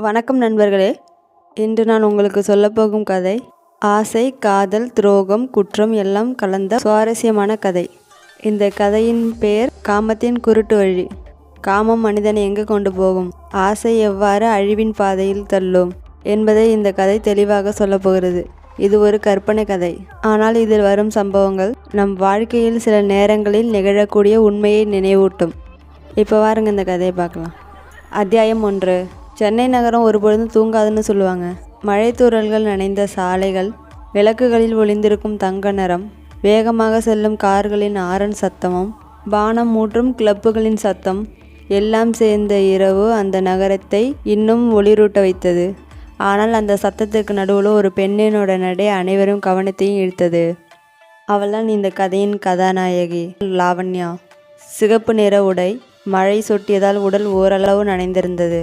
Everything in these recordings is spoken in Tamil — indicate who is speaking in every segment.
Speaker 1: வணக்கம் நண்பர்களே. இன்று நான் உங்களுக்கு சொல்லப்போகும் கதை ஆசை காதல் துரோகம் குற்றம் எல்லாம் கலந்த சுவாரஸ்யமான கதை. இந்த கதையின் பெயர் காமத்தின் குருட்டு வழி. காமம் மனிதனை எங்கு கொண்டு போகும்? ஆசை எவ்வாறு அழிவின் பாதையில் தள்ளும்? என்பதை இந்த கதை தெளிவாக சொல்லப்போகிறது இது ஒரு கற்பனை கதை. ஆனால் இதில் வரும் சம்பவங்கள் நம் வாழ்க்கையில் சில நேரங்களில் நிகழக்கூடிய உண்மையை நினைவூட்டும். இப்போ வாருங்க இந்த கதையை பார்க்கலாம். அத்தியாயம் ஒன்று. சென்னை நகரம் ஒருபொழுதும் தூங்காதுன்னு சொல்லுவாங்க. மழைத்தூரல்கள் நனைந்த சாலைகள் விளக்குகளில் ஒளிந்திருக்கும் தங்க நிறம் வேகமாக செல்லும் கார்களின் ஆரன் சத்தமும் பானம் மூற்றும் கிளப்புகளின் சத்தம் எல்லாம் சேர்ந்த இரவு அந்த நகரத்தை இன்னும் ஒளிரூட்ட வைத்தது. ஆனால் அந்த சத்தத்துக்கு நடுவில் ஒரு பெண்ணினோட நடை அனைவரும் கவனத்தையும் இழுத்தது அவள்தான் இந்த கதையின் கதாநாயகி லாவண்யா. சிகப்பு நிற உடை மழை சொட்டியதால் உடல் ஓரளவு நனைந்திருந்தது.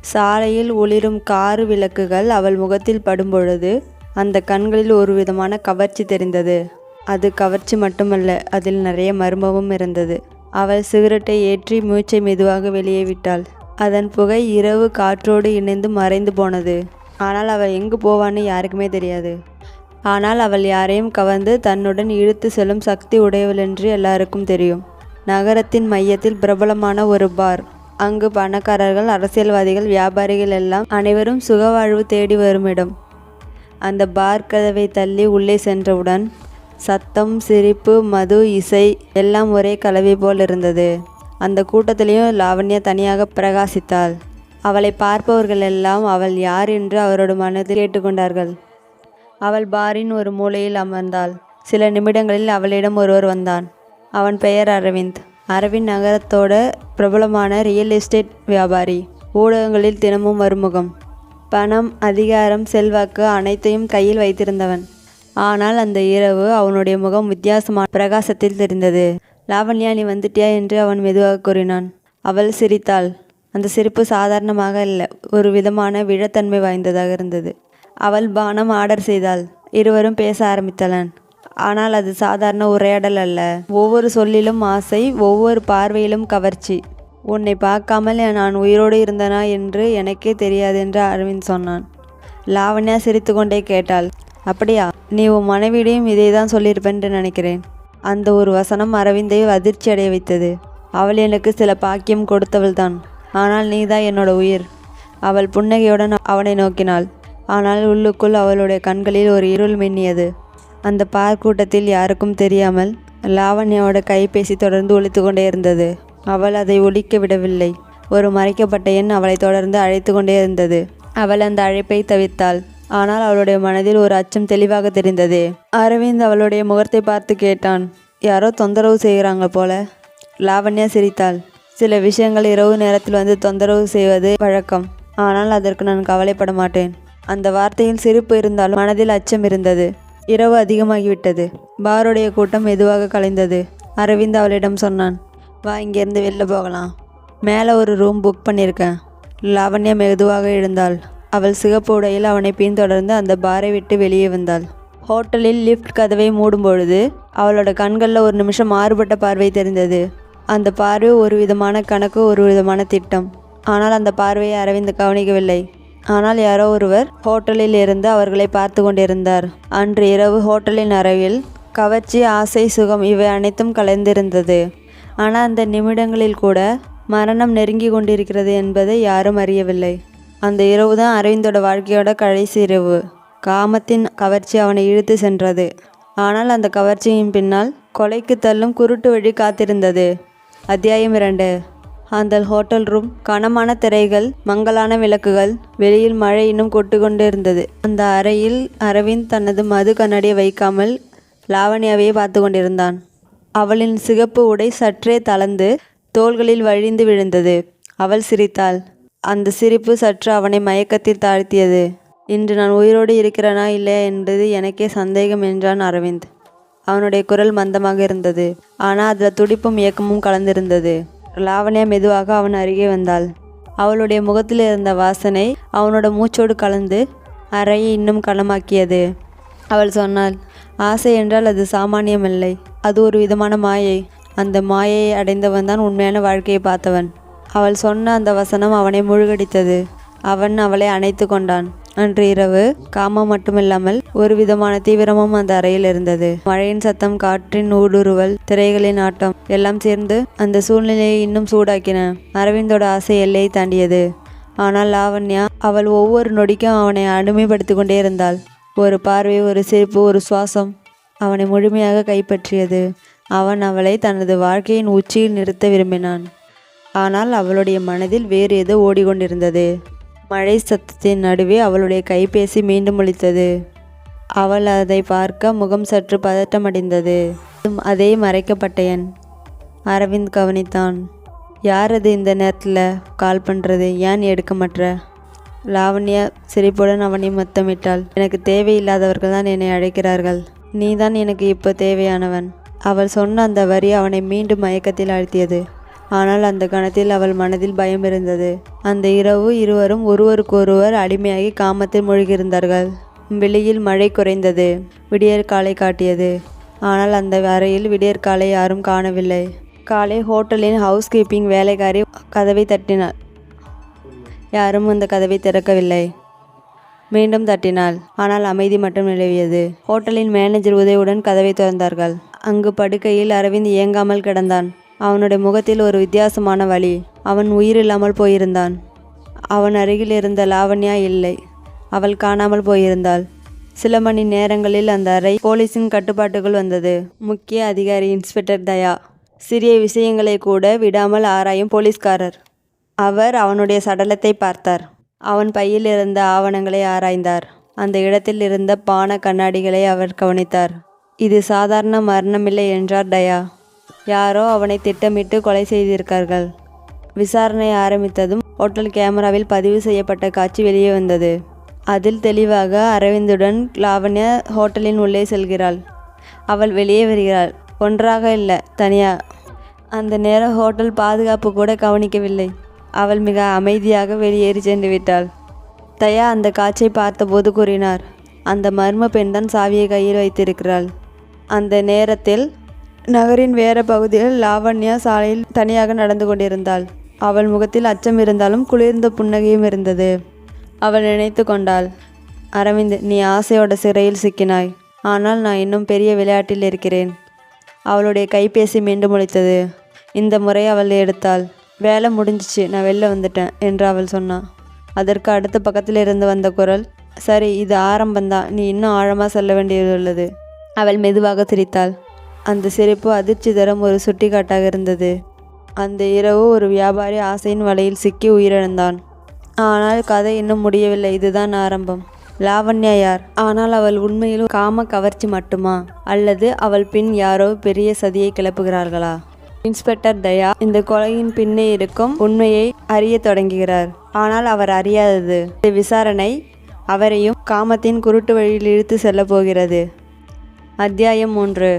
Speaker 1: சாலையில் ஒளிரும் காரு விளக்குகள் அவள் முகத்தில் படும்பொழுது அந்த கண்களில் ஒரு விதமான கவர்ச்சி தெரிந்தது. அது கவர்ச்சி மட்டுமல்ல அதில் நிறைய மர்மமும் இருந்தது. அவள் சிகரெட்டை ஏற்றி மூச்சை மெதுவாக வெளியே விட்டாள். அதன் புகை இரவு காற்றோடு இணைந்து மறைந்து போனது. ஆனால் அவள் எங்கு போவான்னு யாருக்குமே தெரியாது. ஆனால் அவள் யாரையும் கவர்ந்து தன்னுடன் இழுத்து செல்லும் சக்தி உடையவள் என்று எல்லாருக்கும் தெரியும். நகரத்தின் மையத்தில் பிரபலமான ஒரு பார் அங்கு பணக்காரர்கள் அரசியல்வாதிகள் வியாபாரிகள் எல்லாம் அனைவரும் சுகவாழ்வு தேடி வரும் இடம் அந்த பார் கதவை தள்ளி உள்ளே சென்றவுடன் சத்தம் சிரிப்பு மது இசை எல்லாம் ஒரே கலவை போல் இருந்தது. அந்த கூட்டத்திலையும் லாவண்யா தனியாக பிரகாசித்தாள். அவளை பார்ப்பவர்கள் எல்லாம் அவள் யார் என்று அவரோட மனதில் கேட்டுக்கொண்டார்கள். அவள் பாரின் ஒரு மூலையில் அமர்ந்தாள். சில நிமிடங்களில் அவளிடம் ஒருவர் வந்தான். அவன் பெயர் அரவிந்த். அரவிந்த் நகரத்தோட பிரபலமான ரியல் எஸ்டேட் வியாபாரி. ஊடகங்களில் தினமும் மறுமுகம். பணம் அதிகாரம் செல்வாக்கு அனைத்தையும் கையில் வைத்திருந்தவன். ஆனால் அந்த இரவு அவனுடைய முகம் வித்தியாசமான பிரகாசத்தில் தெரிந்தது. லாவண்யா நீ வந்துட்டியா? என்று அவன் மெதுவாக கூறினான். அவள் சிரித்தாள். அந்த சிரிப்பு சாதாரணமாக இல்லை ஒரு விதமான விழத்தன்மை வாய்ந்ததாக இருந்தது. அவள் பானம் ஆர்டர் செய்தாள். இருவரும் பேச ஆரம்பித்தனர். ஆனால் அது சாதாரண உரையாடல் அல்ல. ஒவ்வொரு சொல்லிலும் ஆசை ஒவ்வொரு பார்வையிலும் கவர்ச்சி. உன்னை பார்க்காமல் நான் உயிரோடு இருந்தனா என்று எனக்கே தெரியாது என்று அரவிந்த் சொன்னான். லாவண்யா சிரித்துக்கொண்டே கேட்டாள் அப்படியா? நீ உன் மனைவியிடையும் இதை தான் சொல்லியிருப்பேன் நினைக்கிறேன் அந்த ஒரு வசனம் அரவிந்தை அதிர்ச்சி அடைய வைத்தது. அவள் எனக்கு சில பாக்கியம் கொடுத்தவள் தான். ஆனால் நீதான் என்னோட உயிர். அவள் புன்னகையுடன் அவனை நோக்கினாள். ஆனால் உள்ளுக்குள் அவளுடைய கண்களில் ஒரு இருள் மின்னியது. அந்த பார்க்கூட்டத்தில் யாருக்கும் தெரியாமல் லாவண்யாவோட கைபேசி தொடர்ந்து ஒழித்து கொண்டே இருந்தது. அவள் அதை ஒழிக்க விடவில்லை. ஒரு மறைக்கப்பட்ட எண் அவளை தொடர்ந்து அழைத்து கொண்டே இருந்தது. அவள் அந்த அழைப்பை தவித்தாள் ஆனால் அவளுடைய மனதில் ஒரு அச்சம் தெளிவாக தெரிந்தது. அரவிந்த் அவளுடைய முகத்தை பார்த்து கேட்டான் யாரோ தொந்தரவு செய்கிறாங்க போல. லாவண்யா சிரித்தாள் சில விஷயங்கள் இரவு நேரத்தில் வந்து தொந்தரவு செய்வது வழக்கம். ஆனால் அதற்கு நான் கவலைப்பட மாட்டேன். அந்த வார்த்தையில் சிரிப்பு இருந்தாலும் மனதில் அச்சம் இருந்தது. இரவு அதிகமாகிவிட்டது. பாருடைய கூட்டம் மெதுவாக கலைந்தது. அரவிந்த் அவளிடம் சொன்னான் வா இங்கேருந்து வெளில போகலாம். மேலே ஒரு ரூம் புக் பண்ணியிருக்கேன். லாவண்யா மெதுவாக எழுந்தாள். அவள் சிகப்பு உடையில் அவனை பின்தொடர்ந்து அந்த பாரை விட்டு வெளியே வந்தாள். ஹோட்டலில் லிஃப்ட் கதவை மூடும் பொழுது அவளோட கண்களில் ஒரு நிமிஷம் மாறுபட்ட பார்வை தெரிந்தது. அந்த பார்வை ஒரு விதமான கணக்கு ஒரு விதமான திட்டம். ஆனால் அந்த பார்வையை அரவிந்த் கவனிக்கவில்லை. ஆனால் யாரோ ஒருவர் ஹோட்டலில் இருந்து அவர்களை பார்த்து கொண்டிருந்தார். அன்று இரவு ஹோட்டலின் அறையில் கவர்ச்சி ஆசை சுகம் இவை அனைத்தும் கலந்திருந்தது. ஆனால் அந்த நிமிடங்களில் கூட மரணம் நெருங்கி கொண்டிருக்கிறது என்பதை யாரும் அறியவில்லை. அந்த இரவு தான் அரவிந்தோட வாழ்க்கையோட கடைசி இரவு. காமத்தின் கவர்ச்சி அவனை இழுத்து சென்றது. ஆனால் அந்த கவர்ச்சியின் பின்னால் கொலைக்கு தள்ளும் குருட்டு வழி காத்திருந்தது. அத்தியாயம் இரண்டு. அந்த ஹோட்டல் ரூம் கனமான திரைகள் மங்கலான விளக்குகள் வெளியில் மழை இன்னும் கொட்டு கொண்டு இருந்தது அந்த அறையில் அரவிந்த் தனது மது கண்ணாடியை வைக்காமல் லாவண்யாவையே பார்த்து கொண்டிருந்தான். அவளின் சிகப்பு உடை சற்றே தளர்ந்து தோள்களில் வழிந்து விழுந்தது. அவள் சிரித்தாள். அந்த சிரிப்பு சற்று அவனை மயக்கத்தில் தாழ்த்தியது. இன்று நான் உயிரோடு இருக்கிறேனா இல்லையா என்பது எனக்கே சந்தேகம் என்றான் அரவிந்த். அவனுடைய குரல் மந்தமாக இருந்தது. ஆனால் அதில் துடிப்பும் இயக்கமும் கலந்திருந்தது. லாவண்யா மெதுவாக அவன் அருகே வந்தாள். அவளுடைய முகத்தில் இருந்த வாசனை அவனோட மூச்சோடு கலந்து அறையை இன்னும் கனமாக்கியது அவள் சொன்னாள் ஆசை என்றால் அது சாமானியமில்லை. அது ஒரு விதமான மாயை. அந்த மாயையை அடைந்தவன் தான் உண்மையான வாழ்க்கையை பார்த்தவன். அவள் சொன்ன அந்த வசனம் அவனை முழுகடித்தது. அவன் அவளை அணைத்து கொண்டான். அன்று இரவு காமம் மட்டுமில்லாமல் ஒரு விதமான தீவிரமும் அந்த அறையில் இருந்தது. மழையின் சத்தம் காற்றின் ஊடுருவல் திரைகளின் ஆட்டம் எல்லாம் சேர்ந்து அந்த சூழ்நிலையை இன்னும் சூடாக்கின. அரவிந்தோட ஆசை எல்லையை தாண்டியது. ஆனால் லாவண்யா அவள் ஒவ்வொரு நொடிக்கும் அவனை அடிமைப்படுத்தி கொண்டே இருந்தாள். ஒரு பார்வை ஒரு சிரிப்பு ஒரு சுவாசம் அவனை முழுமையாக கைப்பற்றியது. அவன் அவளை தனது வாழ்க்கையின் உச்சியில் நிறுத்த விரும்பினான். ஆனால் அவளுடைய மனதில் வேறு ஏதோ ஓடிக்கொண்டிருந்தது? மழை சத்தத்தின் நடுவே அவளுடைய கைபேசி மீண்டும் ஒழித்தது அவள் அதை பார்க்க முகம் சற்று பதட்டமடைந்தது. அதே மறைக்கப்பட்ட எண் அரவிந்த் கவனித்தான். யார் அது இந்த நேரத்தில் கால் பண்ணுறது ஏன் எடுக்க மாட்ற? லாவண்யா சிரிப்புடன் அவனை மொத்தமிட்டாள். எனக்கு தேவையில்லாதவர்கள் தான் என்னை அழைக்கிறார்கள். நீதான் எனக்கு இப்போ தேவையானவன். அவள் சொன்ன அந்த வரி அவனை மீண்டும் மயக்கத்தில் ஆழ்த்தியது. ஆனால் அந்த கணத்தில் அவள் மனதில் பயம் இருந்தது. அந்த இரவு இருவரும் ஒருவருக்கொருவர் அடிமையாகி காமத்தில் மூழ்கியிருந்தார்கள். வெளியில் மழை குறைந்தது. விடியற்காலை காட்டியது. ஆனால் அந்த அறையில் விடியற்காலை யாரும் காணவில்லை. காலை ஹோட்டலின் ஹவுஸ் கீப்பிங் வேலைக்காரி கதவை தட்டினாள். யாரும் அந்த கதவை திறக்கவில்லை. மீண்டும் தட்டினாள். ஆனால் அமைதி மட்டும் நிலவியது. ஹோட்டலின் மேனேஜர் உதவியுடன் கதவை திறந்தார்கள். அங்கு படுக்கையில் அரவிந்த் இயங்காமல் கிடந்தான். அவனுடைய முகத்தில் ஒரு வித்தியாசமான வழி அவன் உயிரில்லாமல் போயிருந்தான். அவன் அருகில் இருந்த லாவண்யா இல்லை. அவள் காணாமல் போயிருந்தாள். சில மணி நேரங்களில் அந்த அறை போலீஸின் கட்டுப்பாட்டுக்குள் வந்தது. முக்கிய அதிகாரி இன்ஸ்பெக்டர் தயா. சிறிய விஷயங்களை கூட விடாமல் ஆராயும் போலீஸ்காரர். அவர் அவனுடைய சடலத்தை பார்த்தார். அவன் பையில் இருந்த ஆவணங்களை ஆராய்ந்தார். அந்த இடத்தில் இருந்த பான கண்ணாடிகளை அவர் கவனித்தார். இது சாதாரண மரணமில்லை என்றார் டயா யாரோ அவனை திட்டமிட்டு கொலை செய்திருக்கார்கள். விசாரணை ஆரம்பித்ததும் ஹோட்டல் கேமராவில் பதிவு செய்யப்பட்ட காட்சி வெளியே வந்தது. அதில் தெளிவாக அரவிந்துடன் லாவண்யா ஹோட்டலின் உள்ளே செல்கிறாள். அவள் வெளியே வருகிறாள். ஒன்றாக இல்லை தனியா. அந்த நேரம் ஹோட்டல் பாதுகாப்பு கூட கவனிக்கவில்லை. அவள் மிக அமைதியாக வெளியேறி சென்று விட்டாள். தயா அந்த காட்சியை பார்த்தபோது கூறினார் அந்த மர்ம பெண்தான் சாவியை கையில் வைத்திருக்கிறாள். அந்த நேரத்தில் நகரின் வேற பகுதியில் லாவண்யா சாலையில் தனியாக நடந்து கொண்டிருந்தாள். அவள் முகத்தில் அச்சம் இருந்தாலும் குளிர்ந்த புன்னகையும் இருந்தது. அவள் நினைத்து கொண்டாள் அரவிந்த் நீ ஆசையோட சிறையில் சிக்கினாய். ஆனால் நான் இன்னும் பெரிய விளையாட்டில் இருக்கிறேன். அவளுடைய கைபேசி மீண்டும் ஒழித்தது இந்த முறை அவள் எடுத்தாள். வேலை முடிஞ்சிச்சு நான் வெளில வந்துட்டேன் என்று அவள் சொன்னான் அதற்கு அடுத்த பக்கத்தில் இருந்து வந்த குரல் சரி இது ஆரம்பம்தான் நீ இன்னும் ஆழமாக செல்ல வேண்டியதுள்ளது அவள் மெதுவாக சிரித்தாள். அந்த சிரிப்பு அதிர்ச்சி தரும் ஒரு சுட்டிக்காட்டாக இருந்தது. அந்த இரவு ஒரு வியாபாரி ஆசையின் வலையில் சிக்கி உயிரிழந்தான். ஆனால் கதை இன்னும் முடியவில்லை. இதுதான் ஆரம்பம். லாவண்யா யார்? ஆனால் அவள் உண்மையில் காம கவர்ச்சி மட்டுமா? அல்லது அவள் பின் யாரோ பெரிய சதியை கிளப்புகிறார்களா? இன்ஸ்பெக்டர் தயா இந்த கொலையின் பின்னே இருக்கும் உண்மையை அறிய தொடங்குகிறார். ஆனால் அவர் அறியாதது. இந்த விசாரணை அவரையும் காமத்தின் குருட்டு வழியில் இழுத்து செல்ல போகிறது. அத்தியாயம் மூன்று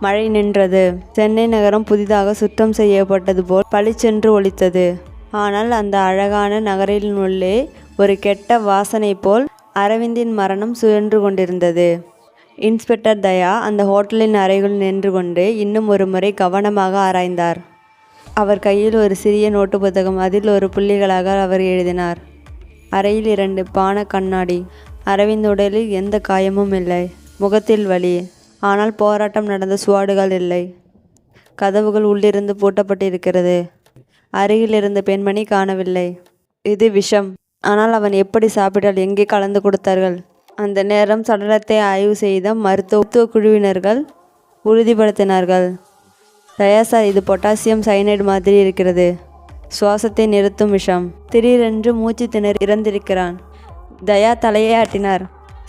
Speaker 1: மழை நின்றது. சென்னை நகரம் புதிதாக சுத்தம் செய்யப்பட்டது போல் பளிச்சென்று ஒலித்தது. ஆனால் அந்த அழகான நகரினுள்ளே ஒரு கெட்ட வாசனை போல் அரவிந்தின் மரணம் சுழன்று கொண்டிருந்தது. இன்ஸ்பெக்டர் தயா அந்த ஹோட்டலின் அறைகுள் நின்று கொண்டு இன்னும் ஒரு முறை கவனமாக ஆராய்ந்தார். அவர் கையில் ஒரு சிறிய நோட்டு புத்தகம் அதில் ஒரு புள்ளிகளாக அவர் எழுதினார். அறையில் இரண்டு பான கண்ணாடி. அரவிந்த் உடலில் எந்த காயமும் இல்லை. முகத்தில் வலி. ஆனால் போராட்டம் நடந்த சுவாடுகள் இல்லை. கதவுகள் உள்ளிருந்து பூட்டப்பட்டிருக்கிறது. அருகில் இருந்த பெண்மணி காணவில்லை. இது விஷம். ஆனால் அவன் எப்படி சாப்பிட்டால் எங்கே கலந்து கொடுத்தார்கள்? அந்த நேரம் சடலத்தை ஆய்வு செய்த மருத்துவ குழுவினர்கள் உறுதிப்படுத்தினார்கள். தயா சார் இது பொட்டாசியம் சைனைடு மாதிரி இருக்கிறது. சுவாசத்தை நிறுத்தும் விஷம். திடீரென்று மூச்சு திணறி இறந்திருக்கிறான். தயா தலையை ஆட்டினார்.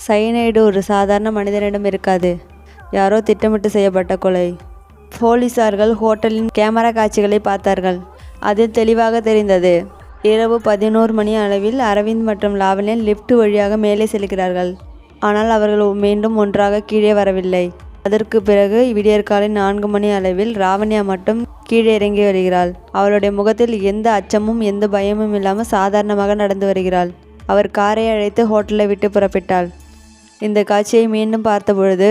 Speaker 1: சைனைடு ஒரு சாதாரண மனிதனிடம் இருக்காது. யாரோ திட்டமிட்டு செய்யப்பட்ட கொலை. போலீசார்கள் ஹோட்டலின் கேமரா காட்சிகளை பார்த்தார்கள். அதில் தெளிவாக தெரிந்தது. இரவு பதினோரு மணி அளவில் அரவிந்த் மற்றும் லாவலின் லிஃப்ட் வழியாக மேலே செல்கிறார்கள். ஆனால் அவர்கள் மீண்டும் ஒன்றாக கீழே வரவில்லை. அதற்கு பிறகு விடியற்காலை நான்கு மணி அளவில் ராவண்யா மட்டும் கீழே இறங்கி வருகிறாள். அவளுடைய முகத்தில் எந்த அச்சமும் எந்த பயமும் இல்லாமல் சாதாரணமாக நடந்து வருகிறாள். அவர் காரை அழைத்து ஹோட்டலை விட்டு புறப்பட்டாள். இந்த காட்சியை மீண்டும் பார்த்தபொழுது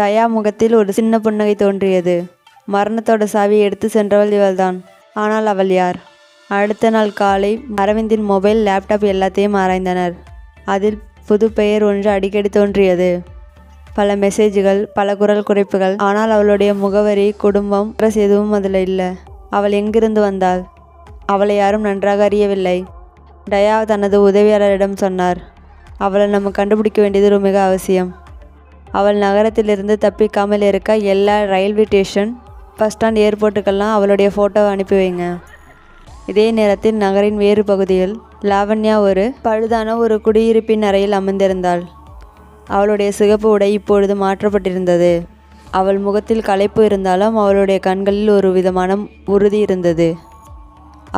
Speaker 1: தயா முகத்தில் ஒரு சின்ன புன்னகை தோன்றியது. மரணத்தோட சாவியை எடுத்து சென்றவள் இவள்தான். ஆனால் அவள் யார்? அடுத்த நாள் காலை அரவிந்தின் மொபைல் லேப்டாப் எல்லாத்தையும் ஆராய்ந்தனர். அதில் புது பெயர் ஒன்று அடிக்கடி தோன்றியது. பல மெசேஜ்கள் பல குரல் குறைப்புகள். ஆனால் அவளுடைய முகவரி குடும்பம் அட்ரஸ் எதுவும் அதில் இல்லை. அவள் எங்கிருந்து வந்தாள்? அவளை யாரும் நன்றாக அறியவில்லை. டயா தனது உதவியாளரிடம் சொன்னார். அவளை நம்ம கண்டுபிடிக்க வேண்டியது ஒரு மிக அவசியம். அவள் நகரத்திலிருந்து தப்பிக்காமல் இருக்க எல்லா ரயில்வே ஸ்டேஷன் பஸ் ஸ்டாண்ட் ஏர்போர்ட்டுக்கெல்லாம் அவளுடைய ஃபோட்டோவை அனுப்பி வைங்க. இதே நேரத்தில் நகரின் வேறு பகுதியில் லாவண்யா ஒரு பழுதான ஒரு குடியிருப்பின் அறையில் அமர்ந்திருந்தாள். அவளுடைய சிகப்பு உடை இப்பொழுது மாற்றப்பட்டிருந்தது. அவள் முகத்தில் களைப்பு இருந்தாலும் அவளுடைய கண்களில் ஒரு விதமான உறுதி இருந்தது.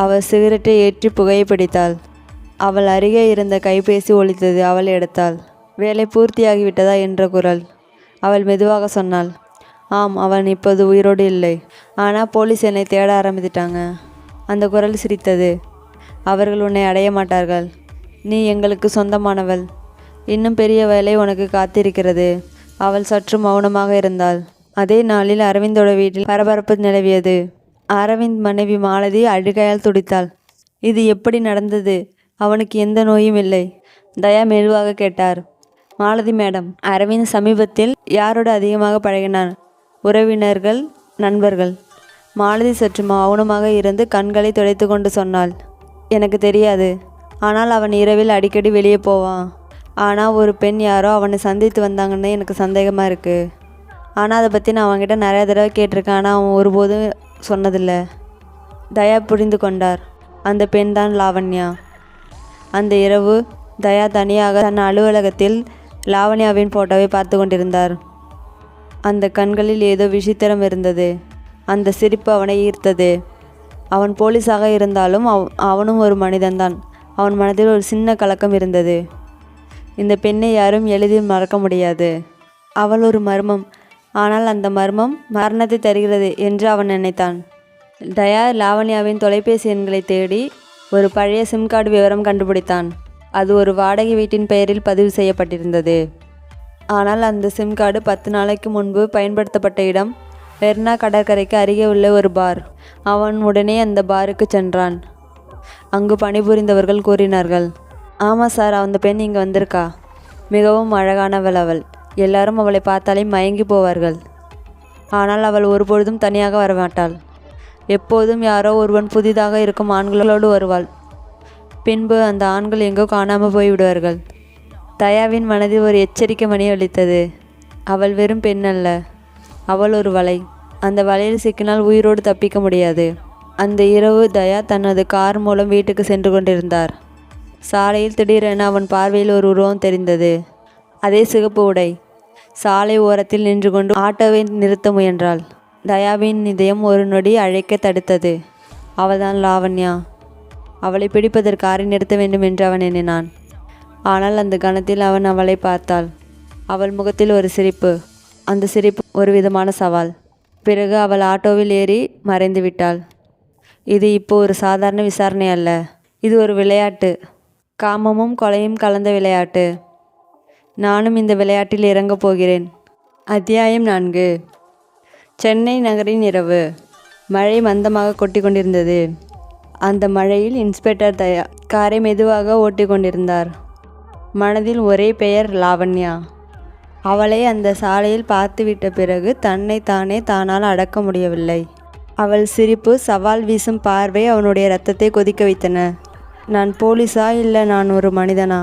Speaker 1: அவள் சிகரெட்டை ஏற்றி புகையை பிடித்தாள். அவள் அருகே இருந்த கைபேசி ஒழித்தது அவள் எடுத்தாள். வேலை பூர்த்தியாகிவிட்டதா என்ற குரல். அவள் மெதுவாக சொன்னாள் ஆம் அவன் இப்போது உயிரோடு இல்லை. ஆனால் போலீஸ் என்னை தேட ஆரம்பித்துட்டாங்க. அந்த குரல் சிரித்தது. அவர்கள் உன்னை அடைய மாட்டார்கள். நீ எங்களுக்கு சொந்தமானவள். இன்னும் பெரிய வேலை உனக்கு காத்திருக்கிறது. அவள் சற்று மௌனமாக இருந்தாள். அதே நாளில் அரவிந்தோட வீட்டில் பரபரப்பு நிலவியது. அரவிந்த் மனைவி மாலதி அழுகையால் துடித்தாள். இது எப்படி நடந்தது? அவனுக்கு எந்த நோயும் இல்லை. தயா மெதுவாக கேட்டார். மாலதி மேடம் அரவிந்த் சமீபத்தில் யாரோடு அதிகமாக பழகினான் உறவினர்கள் நண்பர்கள். மாலதி சற்று மௌனமாக இருந்து கண்களை துடைத்து கொண்டு சொன்னாள் எனக்கு தெரியாது. ஆனால் அவன் இரவில் அடிக்கடி வெளியே போவான் ஆனால் ஒரு பெண் யாரோ அவனை சந்தித்து வந்தாங்கன்னு எனக்கு சந்தேகமாக இருக்குது ஆனால் அதை பற்றி நான் அவன்கிட்ட நிறைய தடவை கேட்டிருக்கேன். ஆனால் அவன் ஒருபோதும் சொன்னதில்லை. தயா புரிந்து கொண்டார் அந்த பெண் தான் லாவண்யா. அந்த இரவு தயா தனியாக தன் அலுவலகத்தில் லாவண்யாவின் போட்டோவை பார்த்து கொண்டிருந்தார். அந்த கண்களில் ஏதோ விசித்திரம் இருந்தது. அந்த சிரிப்பு அவனை ஈர்த்தது. அவன் போலீஸாக இருந்தாலும் அவ் அவனும் ஒரு மனிதன்தான். அவன் மனதில் ஒரு சின்ன கலக்கம் இருந்தது. இந்த பெண்ணை யாரும் எளிதில் மறக்க முடியாது. அவள் ஒரு மர்மம். ஆனால் அந்த மர்மம் மரணத்தை தருகிறது என்று அவன் நினைத்தான். தயா லாவண்யாவின் தொலைபேசி எண்களை தேடி ஒரு பழைய சிம் கார்டு விவரம் கண்டுபிடித்தான். அது ஒரு வாடகை வீட்டின் பெயரில் பதிவு செய்யப்பட்டிருந்தது. ஆனால் அந்த சிம் கார்டு பத்து நாளைக்கு முன்பு பயன்படுத்தப்பட்ட இடம் வெர்னா கடற்கரைக்கு அருகே உள்ள ஒரு பார். அவன் உடனே அந்த பாருக்கு சென்றான். அங்கு பணிபுரிந்தவர்கள் கூறினார்கள் ஆமாம் சார் அந்த பெண் இங்கே வந்திருக்கா. மிகவும் அழகானவள் அவள். எல்லாரும் அவளை பார்த்தாலே மயங்கி போவார்கள். ஆனால் அவள் ஒருபொழுதும் தனியாக வரமாட்டாள். எப்போதும் யாரோ ஒருவன் புதிதாக இருக்கும் ஆண்களோடு வருவாள். பின்பு அந்த ஆண்கள் எங்கோ காணாமல் போய்விடுவார்கள். தயாவின் மனதில் ஒரு எச்சரிக்கை மணி அளித்தது. அவள் வெறும் பெண் அல்ல. அவள் ஒரு வலை. அந்த வலையில் சிக்கினால் உயிரோடு தப்பிக்க முடியாது. அந்த இரவு தயா தனது கார் மூலம் வீட்டுக்கு சென்று கொண்டிருந்தார். சாலையில் திடீரென அவன் பார்வையில் ஒரு உருவம் தெரிந்தது. அதே சிகப்பு உடை. சாலை ஓரத்தில் நின்று கொண்டு ஆட்டோவை நிறுத்த முயன்றாள். தயாவின் இதயம் ஒரு நொடி அழைக்க தடுத்தது. அவள்தான் லாவண்யா. அவளை பிடிப்பதற்கு காரை நிறுத்த வேண்டும் என்று அவன் எண்ணினான். ஆனால் அந்த கணத்தில் அவன் அவளை பார்த்தாள். அவள் முகத்தில் ஒரு சிரிப்பு. அந்த சிரிப்பு ஒரு விதமான சவால். பிறகு அவள் ஆட்டோவில் ஏறி மறைந்து விட்டாள். இது இப்போ ஒரு சாதாரண விசாரணை அல்ல. இது ஒரு விளையாட்டு. காமமும் கொலையும் கலந்த விளையாட்டு. நானும் இந்த விளையாட்டில் இறங்கப் போகிறேன். அத்தியாயம் நான்கு. சென்னை நகரின் இரவு. மழை மந்தமாக கொட்டி கொண்டிருந்தது. அந்த மழையில் இன்ஸ்பெக்டர் தயா காரை மெதுவாக ஓட்டி கொண்டிருந்தார் மனதில் ஒரே பெயர் லாவண்யா. அவளை அந்த சாலையில் பார்த்துவிட்ட பிறகு தன்னை தானே தானால் அடக்க முடியவில்லை. அவள் சிரிப்பு சவால் வீசும் பார்வை அவனுடைய ரத்தத்தை கொதிக்க வைத்தன. நான் போலீஸா இல்லை நான் ஒரு மனிதனா?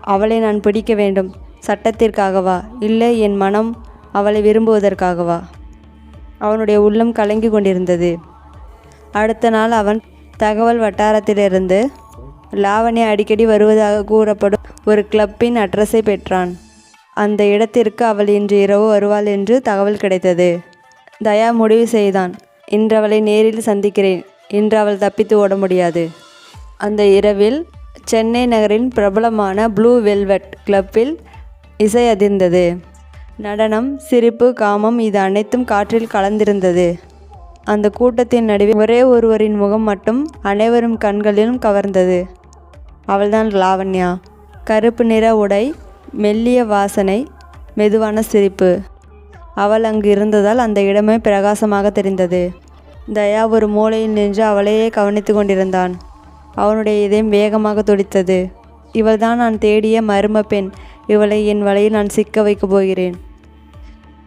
Speaker 1: அவளை நான் பிடிக்க வேண்டும். சட்டத்திற்காகவா இல்லை என் மனம் அவளை விரும்புவதற்காகவா அவனுடைய உள்ளம் கலங்கி கொண்டிருந்தது. அடுத்த நாள் அவன் தகவல் வட்டாரத்திலிருந்து லாவண்யா அடிக்கடி வருவதாக கூறப்படும் ஒரு கிளப்பின் அட்ரஸை பெற்றான். அந்த இடத்திற்கு அவள் இன்று இரவு வருவாள் என்று தகவல் கிடைத்தது. தயா முடிவு செய்தான். இன்று அவளை நேரில் சந்திக்கிறேன். இன்று அவள் தப்பித்து ஓட முடியாது. அந்த இரவில் சென்னை நகரின் பிரபலமான ப்ளூ வெல்வெட் கிளப்பில் இசை அதிர்ந்தது. நடனம் சிரிப்பு காமம் இது அனைத்தும் காற்றில் கலந்திருந்தது. அந்த கூட்டத்தின் நடுவே ஒரே ஒருவரின் முகம் மட்டும் அனைவரும் கண்களிலும் கவர்ந்தது. அவள்தான் லாவண்யா. கருப்பு நிற உடை மெல்லிய வாசனை மெதுவான சிரிப்பு. அவள் அங்கு இருந்ததால் அந்த இடமே பிரகாசமாக தெரிந்தது. தயா ஒரு மூலையில் நின்று அவளையே கவனித்து கொண்டிருந்தான். அவனுடைய இதயம் வேகமாக துடித்தது. இவள்தான் நான் தேடிய மர்ம பெண். இவளை என் வலையில் நான் சிக்க வைக்கப் போகிறேன்.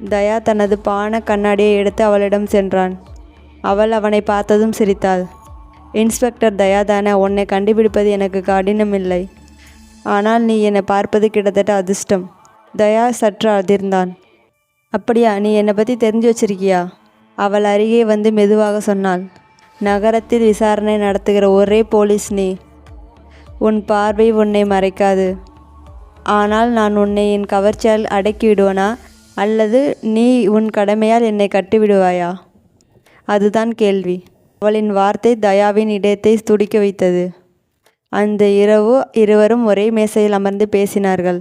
Speaker 1: தயா தனது பான கண்ணாடியை எடுத்து அவளிடம் சென்றான். அவள் அவனை பார்த்ததும் சிரித்தாள். இன்ஸ்பெக்டர் தயா தானே உன்னை கண்டுபிடிப்பது எனக்கு கடினமில்லை ஆனால் நீ என்னை பார்ப்பது கிட்டத்தட்ட அதிர்ஷ்டம். தயா சற்று அதிர்ந்தான். அப்படியா நீ என்னை பற்றி தெரிஞ்சு வச்சிருக்கியா? அவள் அருகே வந்து மெதுவாக சொன்னாள். நகரத்தில் விசாரணை நடத்துகிற ஒரே போலீஸ் நீ. உன் பார்வை உன்னை மறைக்காது. ஆனால் நான் உன்னை என் கவர்ச்சியால் அடக்கிவிடுவனா அல்லது நீ உன் கடமையால் என்னை கட்டிவிடுவாயா? அதுதான் கேள்வி. அவளின் வார்த்தை தயாவின் இடத்தை துடிக்க வைத்தது. அந்த இரவு இருவரும் ஒரே மேசையில் அமர்ந்து பேசினார்கள்.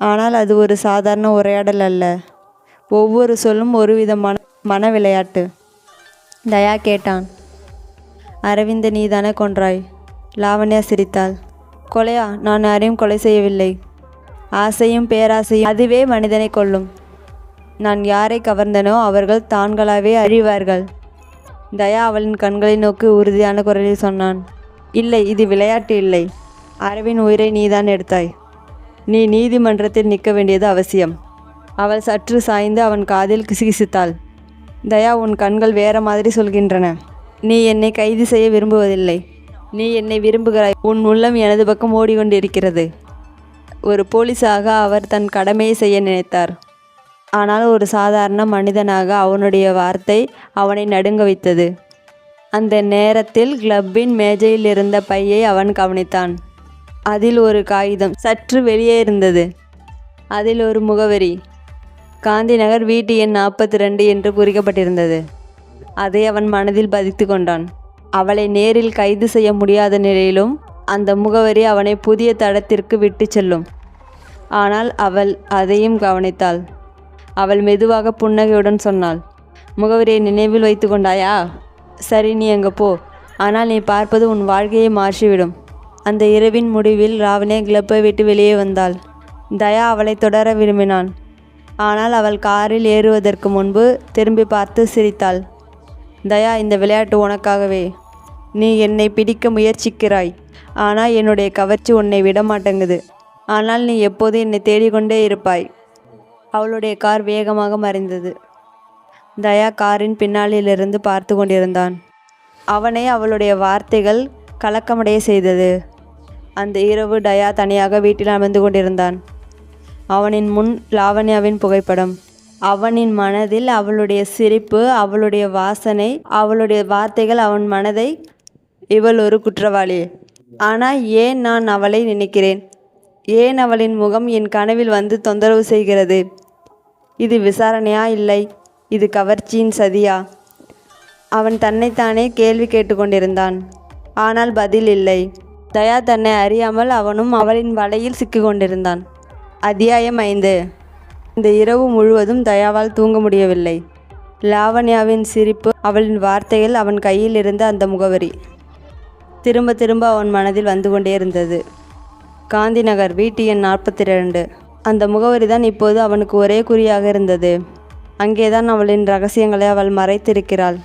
Speaker 1: ஆனால் அது ஒரு சாதாரண உரையாடல் அல்ல. ஒவ்வொரு சொல்லும் ஒரு விதமான மன விளையாட்டு தயா கேட்டான். அரவிந்த நீதானே கொன்றாய்? லாவண்யா சிரித்தாள். கொலையா? நான் யாரையும் கொலை செய்யவில்லை. ஆசையும் பேராசையும் அதுவே மனிதனை கொள்ளும் நான் யாரை கவர்ந்தனோ அவர்கள் தான்களாகவே அழிவார்கள். தயா அவளின் கண்களை நோக்கி உறுதியான குரலில் சொன்னான் இல்லை இது விளையாட்டு இல்லை. அரவின் உயிரை நீதான் எடுத்தாய். நீ நீதிமன்றத்தில் நிற்க வேண்டியது அவசியம். அவள் சற்று சாய்ந்து அவன் காதில் கிசுகிசித்தாள். தயா உன் கண்கள் வேற மாதிரி சொல்கின்றன. நீ என்னை கைது செய்ய விரும்புவதில்லை. நீ என்னை விரும்புகிறாய். உன் உள்ளம் எனது பக்கம் ஓடிக்கொண்டிருக்கிறது. ஒரு போலீஸாக அவர் தன் கடமையை செய்ய நினைத்தார். ஆனால் ஒரு சாதாரண மனிதனாக அவனுடைய வார்த்தை அவனை நடுங்க வைத்தது. அந்த நேரத்தில் கிளப்பின் மேஜையில் இருந்த பையை அவன் கவனித்தான். அதில் ஒரு காகிதம் சற்று வெளியே இருந்தது. அதில் ஒரு முகவரி. காந்தி நகர் வீட்டு எண் நாற்பத்தி ரெண்டு என்று குறிக்கப்பட்டிருந்தது. அதை அவன் மனதில் பதித்து கொண்டான். அவளை நேரில் கைது செய்ய முடியாத நிலையிலும் அந்த முகவரி அவனை புதிய தடத்திற்கு விட்டு செல்லும். ஆனால் அவள் அதையும் கவனித்தாள். அவள் மெதுவாக புன்னகையுடன் சொன்னாள். முகவரியை நினைவில் வைத்து கொண்டாயா? சரி நீ அங்கே போ. ஆனால் நீ பார்ப்பது உன் வாழ்க்கையை மாற்றிவிடும். அந்த இரவின் முடிவில் ராவணே கிளப்பை விட்டு வெளியே வந்தாள். தயா அவளை தொடர விரும்பினான். ஆனால் அவள் காரில் ஏறுவதற்கு முன்பு திரும்பி பார்த்து சிரித்தாள். தயா இந்த விளையாட்டு உனக்காகவே. நீ என்னை பிடிக்க முயற்சிக்கிறாய். ஆனால் என்னுடைய கவர்ச்சி உன்னை விட மாட்டேங்குது ஆனால் நீ எப்போது என்னை தேடிக்கொண்டே இருப்பாய். அவளுடைய கார் வேகமாக மறைந்தது. தயா காரின் பின்னாளிலிருந்து பார்த்து கொண்டிருந்தான். அவனை அவளுடைய வார்த்தைகள் கலக்கமடைய செய்தது. அந்த இரவு டயா தனியாக வீட்டில் அமர்ந்து கொண்டிருந்தான். அவனின் முன் லாவண்யாவின் புகைப்படம். அவனின் மனதில் அவளுடைய சிரிப்பு அவளுடைய வாசனை அவளுடைய வார்த்தைகள் அவன் மனதை இவள் ஒரு குற்றவாளி. ஆனால் ஏன் நான் அவளை நினைக்கிறேன்? ஏன் அவளின் முகம் என் கனவில் வந்து தொந்தரவு செய்கிறது? இது விசாரணையா இல்லை? இது கவர்ச்சியின் சதியா? அவன் தன்னைத்தானே கேள்வி கேட்டுக்கொண்டிருந்தான். ஆனால் பதில் இல்லை. தயா தன்னை அறியாமல் அவனும் அவளின் வலையில் சிக்கிக்கொண்டிருந்தான். அத்தியாயம் ஐந்து. இந்த இரவு முழுவதும் தயாவால் தூங்க முடியவில்லை. லாவண்யாவின் சிரிப்பு அவளின் வார்த்தைகள் அவன் கையில் இருந்த அந்த முகவரி. திரும்ப திரும்ப அவன் மனதில் வந்து கொண்டே இருந்தது. காந்தி நகர் வீட்டு எண் நாற்பத்தி ரெண்டு அந்த முகவரி தான் இப்போது அவனுக்கு ஒரே குறியாக இருந்தது. அங்கேதான் அவளின் ரகசியங்களை அவள் மறைத்திருக்கிறாள்.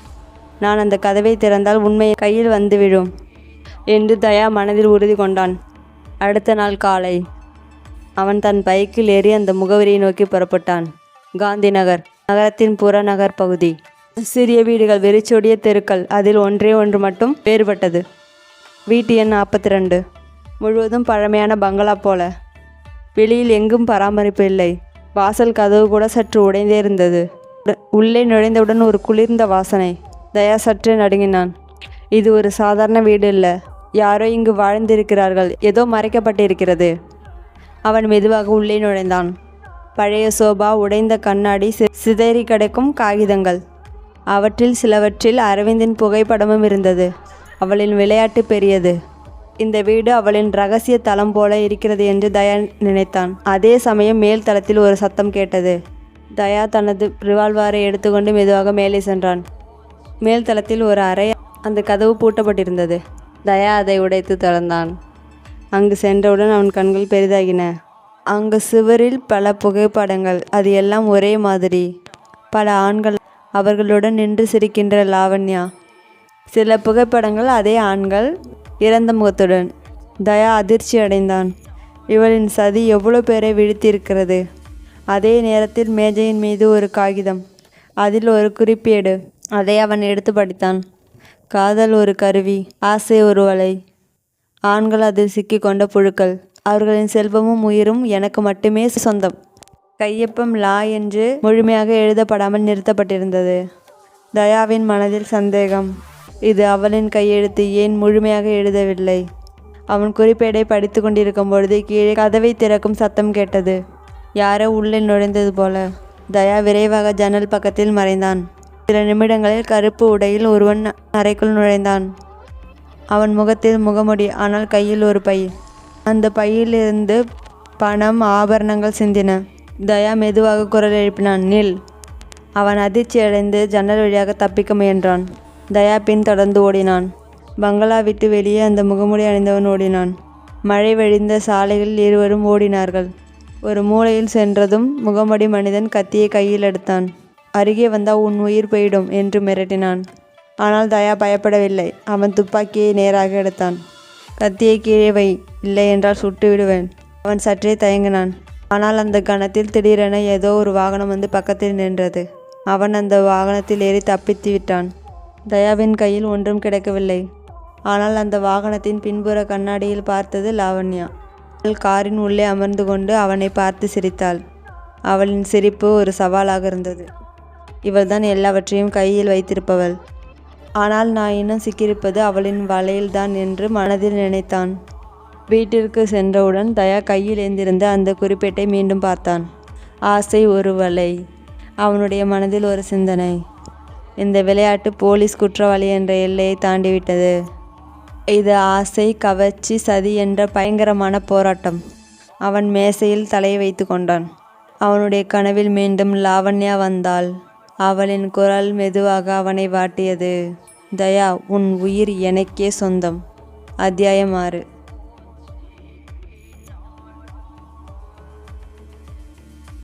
Speaker 1: நான் அந்த கதவை திறந்தால் உண்மை கையில் வந்து விழும் என்று தயா மனதில் உறுதி கொண்டான். அடுத்த நாள் காலை அவன் தன் பைக்கில் ஏறி அந்த முகவரியை நோக்கி புறப்பட்டான். காந்தி நகர் நகரத்தின் புறநகர் பகுதி. சிறிய வீடுகள் வெறிச்சோடிய தெருக்கள் அதில் ஒன்றே ஒன்று மட்டும் வேறுபட்டது. வீட்டு எண் நாற்பத்தி ரெண்டு முழுவதும் பழமையான பங்களா போல. வெளியில் எங்கும் பராமரிப்பு இல்லை. வாசல் கதவு கூட சற்று உடைந்தே இருந்தது. உள்ளே நுழைந்தவுடன் ஒரு குளிர்ந்த வாசனை. தயா சற்று நடுங்கினான். இது ஒரு சாதாரண வீடு இல்லை. யாரோ இங்கு வாழ்ந்திருக்கிறார்கள். ஏதோ மறைக்கப்பட்டிருக்கிறது. அவன் மெதுவாக உள்ளே நுழைந்தான். பழைய சோபா உடைந்த கண்ணாடி சி- சிதறி கிடைக்கும் காகிதங்கள். அவற்றில் சிலவற்றில் அரவிந்தின் புகைப்படமும் இருந்தது. அவளின் விளையாட்டு பெரியது. இந்த வீடு அவளின் ரகசிய தளம் போல இருக்கிறது என்று தயா நினைத்தான். அதே சமயம் மேல் தளத்தில் ஒரு சத்தம் கேட்டது. தயா தனது ரிவால்வாரை எடுத்துக்கொண்டு மெதுவாக மேலே சென்றான். மேல் தளத்தில் ஒரு அறை அந்த கதவு பூட்டப்பட்டிருந்தது. தயா அதை உடைத்து திறந்தான். அங்கு சென்றவுடன் அவன் கண்கள் பெரிதாகின. அங்கு சுவரில் பல புகைப்படங்கள் அது எல்லாம் ஒரே மாதிரி. பல ஆண்கள் அவர்களுடன் நின்று சிரிக்கின்ற லாவண்யா. சில புகைப்படங்கள் அதே ஆண்கள் இறந்த முகத்துடன் தயா அதிர்ச்சி அடைந்தான். இவளின் சதி எவ்வளோ பேரை விழித்திருக்கிறது அதே நேரத்தில் மேஜையின் மீது ஒரு காகிதம். அதில் ஒரு குறிப்பேடு. அதை அவன் எடுத்து படித்தான். காதல் ஒரு கருவி ஆசை ஒரு வலை. ஆண்கள் அதில் சிக்கிக்கொண்ட புழுக்கள். அவர்களின் செல்வமும் உயிரும் எனக்கு மட்டுமே சொந்தம். கையொப்பம் லா என்று முழுமையாக எழுதப்படாமல் நிறுத்தப்பட்டிருந்தது. தயாவின் மனதில் சந்தேகம். இது அவளின் கையெழுத்து ஏன் முழுமையாக எழுதவில்லை? அவன் குறிப்பேடை படித்து கொண்டிருக்கும் பொழுது கீழே கதவை திறக்கும் சத்தம் கேட்டது. யாரோ உள்ளே நுழைந்தது போல. தயா விரைவாக ஜன்னல் பக்கத்தில் மறைந்தான். சில நிமிடங்களில் கருப்பு உடையில் ஒருவன் அறைக்குள் நுழைந்தான். அவன் முகத்தில் முகமுடி ஆனால் கையில் ஒரு பை. அந்த பையிலிருந்து பணம் ஆபரணங்கள் சிந்தின. தயா மெதுவாக குரல் எழுப்பினான் நில். அவன் அதிர்ச்சி அடைந்து ஜன்னல் வழியாக தப்பிக்க முயன்றான். தயா பின் தொடர்ந்து ஓடினான். பங்களா விட்டு வெளியே அந்த முகமுடி அணிந்தவன் ஓடினான். மழை வழிந்த சாலைகளில் இருவரும் ஓடினார்கள். ஒரு மூலையில் சென்றதும் முகமடி மனிதன் கத்தியை கையில் எடுத்தான். அருகே வந்தால் உன் உயிர் போயிடும் என்று மிரட்டினான். ஆனால் தயா பயப்படவில்லை. அவன் துப்பாக்கியை நேராக எடுத்தான். கத்தியை கீழே வை. இல்லை என்றால் சுட்டு விடுவேன். அவன் சற்றே தயங்கினான். ஆனால் அந்த கணத்தில் திடீரென ஏதோ ஒரு வாகனம் வந்து பக்கத்தில் நின்றது. அவன் அந்த வாகனத்தில் ஏறி தப்பித்து விட்டான். தயாவின் கையில் ஒன்றும் கிடைக்கவில்லை. ஆனால் அந்த வாகனத்தின் பின்புற கண்ணாடியில் பார்த்தது லாவண்யா. அவள் காரின் உள்ளே அமர்ந்து கொண்டு அவனை பார்த்து சிரித்தாள். அவளின் சிரிப்பு ஒரு சவாலாக இருந்தது. இவள்தான் எல்லாவற்றையும் கையில் வைத்திருப்பவள். ஆனால் நான் இன்னும் சிக்கியிருப்பது அவளின் வலையில்தான் என்று மனதில் நினைத்தான். வீட்டிற்கு சென்றவுடன் தயா கையில் ஏந்திருந்த அந்த குறிப்பேட்டை மீண்டும் பார்த்தான். ஆசை ஒரு வலை. அவனுடைய மனதில் ஒரு சிந்தனை. இந்த விளையாட்டு போலீஸ் குற்றவாளி என்ற எல்லையை தாண்டிவிட்டது. இது ஆசை கவர்ச்சி சதி என்ற பயங்கரமான போராட்டம். அவன் மேசையில் தலையை வைத்து கொண்டான். அவனுடைய கனவில் மீண்டும் லாவண்யா வந்தாள். அவளின் குரல் மெதுவாக அவனை வாட்டியது. தயா உன் உயிர் எனக்கே சொந்தம். அத்தியாயம் ஆறு.